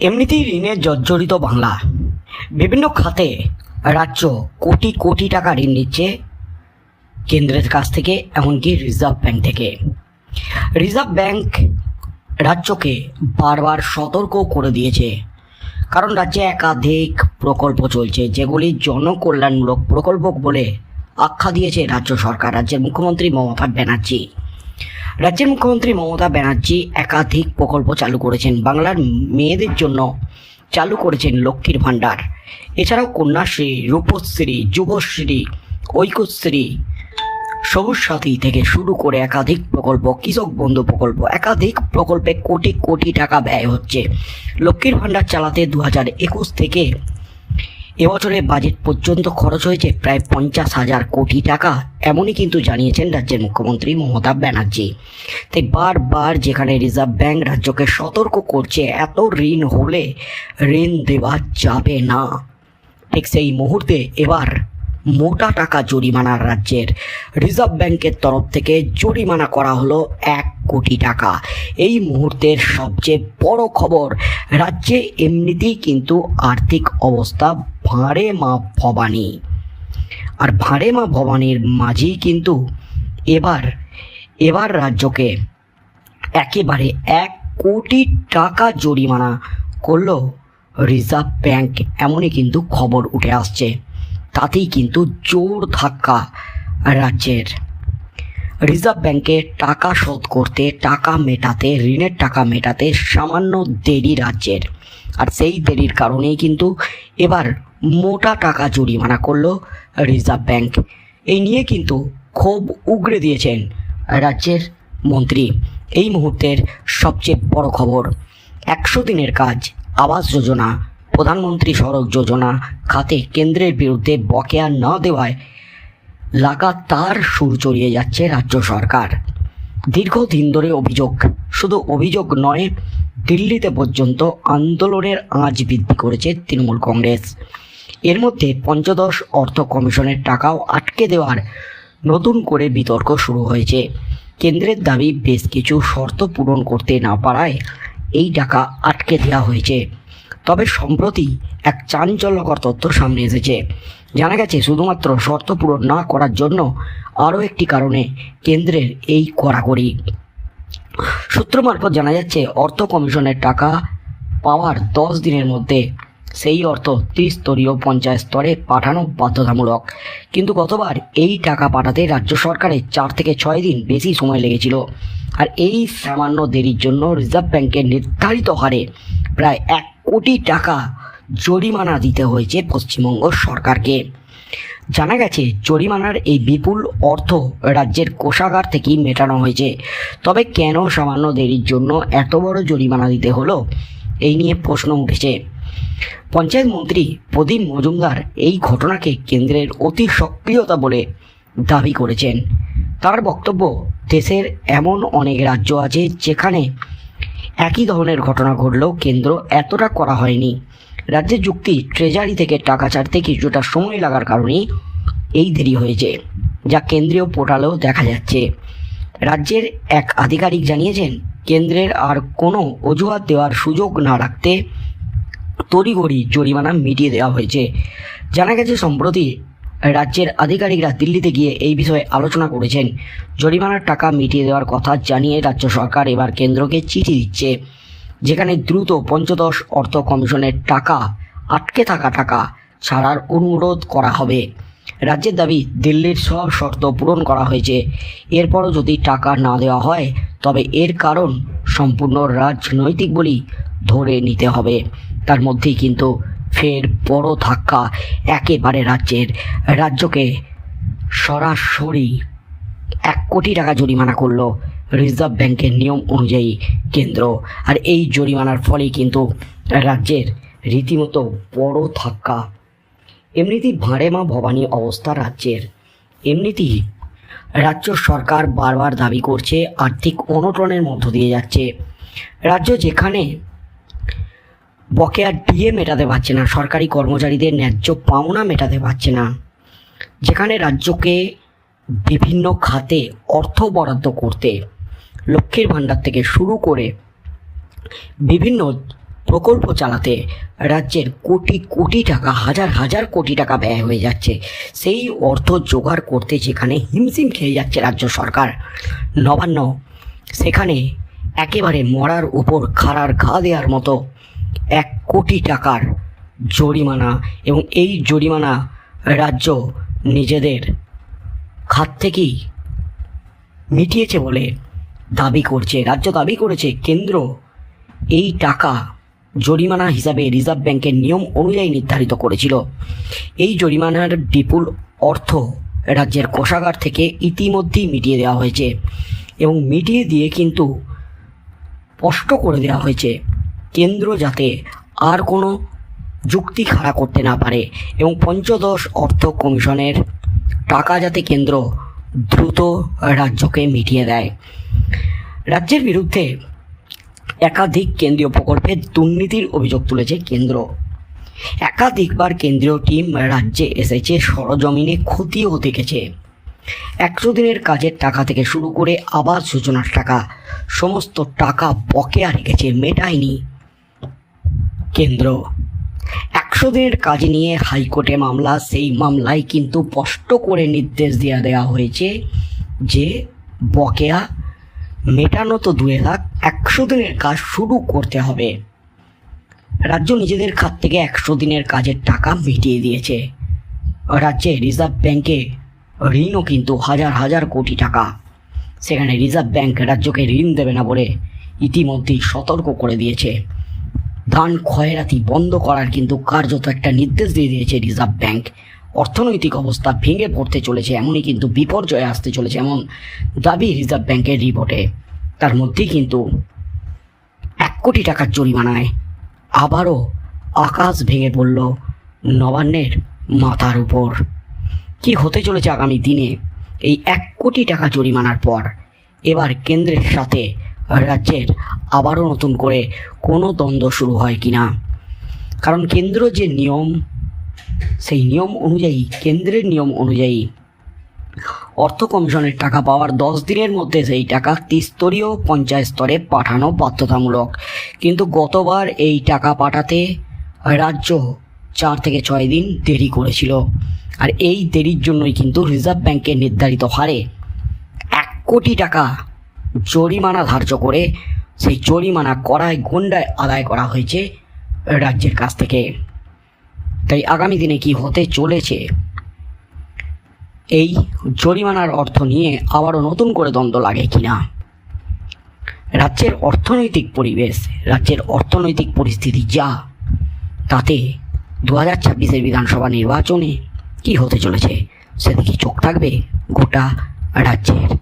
এমনিতেই ঋণে জর্জরিত বাংলা। বিভিন্ন খাতে রাজ্য কোটি কোটি টাকা ঋণ নিচ্ছে কেন্দ্রের কাছ থেকে, এমনকি রিজার্ভ ব্যাংক থেকে। রিজার্ভ ব্যাংক রাজ্যকে বারবার সতর্ক করে দিয়েছে। কারণ রাজ্যে একাধিক প্রকল্প চলছে, যেগুলি জনকল্যাণমূলক প্রকল্প বলে আখ্যা দিয়েছে রাজ্য সরকার। রাজ্যের মুখ্যমন্ত্রী মমতা ব্যানার্জি। রাজ্যের মুখ্যমন্ত্রী মমতা ব্যানার্জি একাধিক প্রকল্প চালু করেছেন। বাংলার মেয়েদের জন্য চালু করেছেন লক্ষ্মীর ভাণ্ডার। এছাড়াও কন্যাশ্রী, রূপশ্রী, যুবশ্রী, ঐক্যশ্রী, সবুজ সাথী থেকে শুরু করে একাধিক প্রকল্প, কৃষক বন্ধু প্রকল্প, একাধিক প্রকল্পে কোটি কোটি টাকা ব্যয় হচ্ছে। লক্ষ্মীর ভাণ্ডার চালাতে দু হাজার একুশ থেকে এবছরের বাজেট পর্যন্ত খরচ হয়েছে প্রায় পঞ্চাশ হাজার কোটি টাকা, এমনই কিন্তু জানিয়েছেন রাজ্যের মুখ্যমন্ত্রী মমতা ব্যানার্জি। তাই বারবার যেখানে রিজার্ভ ব্যাংক রাজ্যকে সতর্ক করছে, এত ঋণ হলে ঋণ দেওয়া যাবে না। ঠিক সেই মুহূর্তে এবার মোটা টাকা জরিমানা রাজ্যের রিজার্ভ ব্যাংকের তরফ থেকে জরিমানা করা হলো এক কোটি টাকা। এই মুহূর্তের সবচেয়ে বড় খবর, রাজ্যে এমনিতেই কিন্তু আর্থিক অবস্থা ভাঁড়ে মা ভবানী। আর ভাঁড়ে মা ভবানীর মাঝেই কিন্তু এবার এবার রাজ্যকে একেবারে এক কোটি টাকা জরিমানা করল রিজার্ভ ব্যাংক। এমনই কিন্তু খবর উঠে আসছে। তাতেই কিন্তু জোর ধাক্কা রাজ্যের। রিজার্ভ ব্যাংকে টাকা শোধ করতে, টাকা মেটাতে, ঋণের টাকা মেটাতে সামান্য দেরি রাজ্যের। আর সেই দেরির কারণেই কিন্তু এবার মোটা টাকা জরিমানা করল রিজার্ভ ব্যাংক। এই নিয়ে কিন্তু ক্ষোভ উগড়ে দিয়েছেন রাজ্যের মন্ত্রী। এই মুহূর্তের সবচেয়ে বড় খবর, একশো দিনের কাজ, আবাস যোজনা, প্রধানমন্ত্রী সড়ক যোজনা খাতে কেন্দ্রের বিরুদ্ধে বকেয়া না দেওয়ায় লাগাতার সুর চড়িয়ে যাচ্ছে রাজ্য সরকার। দীর্ঘদিন ধরে অভিযোগ, শুধু অভিযোগ নয়, দিল্লিতে পর্যন্ত আন্দোলনের আঁচ বৃদ্ধি করেছে তৃণমূল কংগ্রেস। এর মধ্যে পঞ্চদশ অর্থ কমিশনের টাকাও আটকে দেওয়ার নতুন করে বিতর্ক শুরু হয়েছে। কেন্দ্রের দাবি, বেশ কিছু শর্ত পূরণ করতে না পারায় এই টাকা আটকে দেওয়া হয়েছে। তবে সম্প্রতি এক চাঞ্চল্যকর তথ্য সামনে এসেছে। জানা গেছে, শুধুমাত্র শর্ত পূরণ না করার জন্য আরও একটি কারণে কেন্দ্রের এই কড়াকড়ি। সূত্র মারফত জানা যাচ্ছে, অর্থ কমিশনের টাকা পাওয়ার দশ দিনের মধ্যে সেই অর্থ ত্রিস্তরীয় পঞ্চায়েত স্তরে পাঠানো বাধ্যতামূলক। কিন্তু গতবার এই টাকা পাঠাতে রাজ্য সরকারের চার থেকে ছয় দিন বেশি সময় লেগেছিল। আর এই সামান্য দেরির জন্য রিজার্ভ ব্যাংকের নির্ধারিত হারে প্রায় এক কোটি টাকা জরিমানা দিতে হয়েছে পশ্চিমবঙ্গ সরকারকে। জানা গেছে, জরিমানার এই বিপুল অর্থ রাজ্যের কোষাগার থেকেই মেটানো হয়েছে। তবে কেন সামান্য দেরির জন্য এত বড় জরিমানা দিতে হলো, এই নিয়ে প্রশ্ন উঠেছে। পঞ্চায়েত মন্ত্রী প্রদীপ মজুমদার এই ঘটনাকে কেন্দ্রের অতি সক্রিয়তা বলে দাবি করেছেন। তার বক্তব্য, দেশের এমন অনেক রাজ্য আছে যেখানে একই ধরনের ঘটনা ঘটলেও কেন্দ্র এতটা করা হয়নি। রাজ্যের যুক্তি ট্রেজারি থেকে টাকা ছাড়তে কিছুটা সময় লাগার কারণেই এই দেরি হয়েছে, যা কেন্দ্রীয় পোর্টালেও দেখা যাচ্ছে। রাজ্যের এক আধিকারিক জানিয়েছেন, কেন্দ্রের আর কোনো অজুহাত দেওয়ার সুযোগ না রাখতে তড়িঘড়ি জরিমানা মিটিয়ে দেওয়া হয়েছে। জানা গেছে, সম্প্রতি রাজ্যের আধিকারিকরা দিল্লিতে গিয়ে এই বিষয়ে আলোচনা করেছেন। জরিমানার টাকা মিটিয়ে দেওয়ার কথা জানিয়ে রাজ্য সরকার এবার কেন্দ্রকে চিঠি দিচ্ছে, যেখানে দ্রুত পঞ্চদশ অর্থ কমিশনের টাকা, আটকে থাকা টাকা ছাড়ার অনুরোধ করা হবে। রাজ্যের দাবি, দিল্লির সব শর্ত পূরণ করা হয়েছে। এরপরও যদি টাকা না দেওয়া হয়, তবে এর কারণ সম্পূর্ণ রাজনৈতিক বলেই ধরে নিতে হবে। তার মধ্যেই কিন্তু ফের বড় ধাক্কা একেবারে রাজ্যের, রাজ্যকে সরাসরি এক কোটি টাকা জরিমানা করল রিজার্ভ ব্যাংকের নিয়ম অনুযায়ী কেন্দ্র। আর এই জরিমানার ফলেই কিন্তু রাজ্যের রীতিমতো বড় ধাক্কা। এমনিতেই ভাঁড়ে মা ভবানী অবস্থা রাজ্যের। এমনিতেই রাজ্য সরকার বারবার দাবি করছে, আর্থিক অনটনের মধ্য দিয়ে যাচ্ছে। রাজ্য যেখানে বকেয়া ডিএ মেটাতে পারছে না, সরকারি কর্মচারীদের ন্যায্য পাওনা মেটাতে পারছে না। যেখানে রাজ্যকে বিভিন্ন খাতে অর্থ বরাদ্দ করতে, লক্ষ্মীর ভাণ্ডার থেকে শুরু করে বিভিন্ন প্রকল্প চালাতে রাজ্যের কোটি কোটি টাকা, হাজার হাজার কোটি টাকা ব্যয় হয়ে যাচ্ছে। সেই অর্থ জোগাড় করতে যেখানে হিমশিম খেয়ে যাচ্ছে রাজ্য সরকার, নবান্ন, সেখানে একেবারে মরার উপর খাড়ার ঘা দেওয়ার মতো এক কোটি টাকার জরিমানা এবং এই জরিমানা রাজ্য নিজেদের খাত থেকেই মিটিয়েছে বলে দাবি করছে। রাজ্য দাবি করেছে, কেন্দ্র এই টাকা জরিমানা হিসাবে রিজার্ভ ব্যাংকের নিয়ম অনুযায়ী নির্ধারিত করেছিল। এই জরিমানার বিপুল অর্থ রাজ্যের কোষাগার থেকে ইতিমধ্যেই মিটিয়ে দেওয়া হয়েছে এবং মিটিয়ে দিয়ে কিন্তু স্পষ্ট করে দেওয়া হয়েছে। কেন্দ্র যাতে আর কোনো যুক্তি খাড়া করতে না পারে এবং পঞ্চদশ অর্থ কমিশনের টাকা যাতে কেন্দ্র দ্রুত রাজ্যকে মিটিয়ে দেয়। রাজ্যের বিরুদ্ধে একাধিক কেন্দ্রীয় প্রকল্পে দুর্নীতির অভিযোগ তুলেছে কেন্দ্র। একাধিকবার কেন্দ্রীয় টিম রাজ্যে এসেছে, সরজমিনে ক্ষতিও দেখেছে। একশো দিনের কাজের টাকা থেকে শুরু করে আবাস যোজনার টাকা, সমস্ত টাকা বকেয়া রেখেছে মেটায়নি কেন্দ্র। একশো দিনের কাজ নিয়ে হাইকোর্টে মামলা, সেই মামলায় কিন্তু স্পষ্ট করে নির্দেশ দেওয়া দেওয়া হয়েছে যে বকেয়া মেটানো তো দূরে থাক একশো দিনের কাজ শুরু করতে হবে। রাজ্য নিজেদের খাত থেকে একশো দিনের কাজের টাকা মিটিয়ে দিয়েছে। রাজ্যে রিজার্ভ ব্যাংকে ঋণও কিন্তু হাজার হাজার কোটি টাকা। সেখানে রিজার্ভ ব্যাংক রাজ্যকে ঋণ দেবে না বলে ইতিমধ্যেই সতর্ক করে দিয়েছে। ধান খয়রাতি বন্ধ করার কিন্তু কার্যত একটা নির্দেশ দিয়ে দিয়েছে রিজার্ভ ব্যাংক। অর্থনৈতিক অবস্থা ভেঙে পড়তে চলেছে, এমনই কিন্তু বিপর্যয়ে আসতে চলেছে এমন দাবি রিজার্ভ ব্যাংকের রিপোর্টে। তার মধ্যেই কিন্তু এক কোটি টাকার জরিমানায় আবারও আকাশ ভেঙে পড়ল নবান্নের মাথার উপর। কি হতে চলেছে আগামী দিনে? এই এক কোটি টাকা জরিমানার পর এবার কেন্দ্রের সাথে রাজ্যের আবারও নতুন করে কোনো দ্বন্দ্ব শুরু হয় কি না কারণ কেন্দ্র যে নিয়ম, সেই নিয়ম অনুযায়ী, কেন্দ্রের নিয়ম অনুযায়ী অর্থ কমিশনের টাকা পাওয়ার দশ দিনের মধ্যে সেই টাকা ত্রিস্তরীয় পঞ্চায়েত স্তরে পাঠানো বাধ্যতামূলক। কিন্তু গতবার এই টাকা পাঠাতে রাজ্য চার থেকে ছয় দিন দেরি করেছিল। আর এই দেরির জন্যই কিন্তু রিজার্ভ ব্যাংকের নির্ধারিত হারে এক কোটি টাকা জরিমানা ধার্য করে সেই জরিমানা করায় গন্ডায় আদায় করা হয়েছে রাজ্যের কাছ থেকে। তাই আগামী দিনে কি হতে চলেছে? এই জরিমানার অর্থ নিয়ে আবারও নতুন করে দ্বন্দ্ব লাগে কিনা? রাজ্যের অর্থনৈতিক পরিবেশ, রাজ্যের অর্থনৈতিক পরিস্থিতি যা, তাতে দু হাজার ছাব্বিশের বিধানসভা নির্বাচনে কি হতে চলেছে, সেদিকে চোখ থাকবে গোটা রাজ্যের।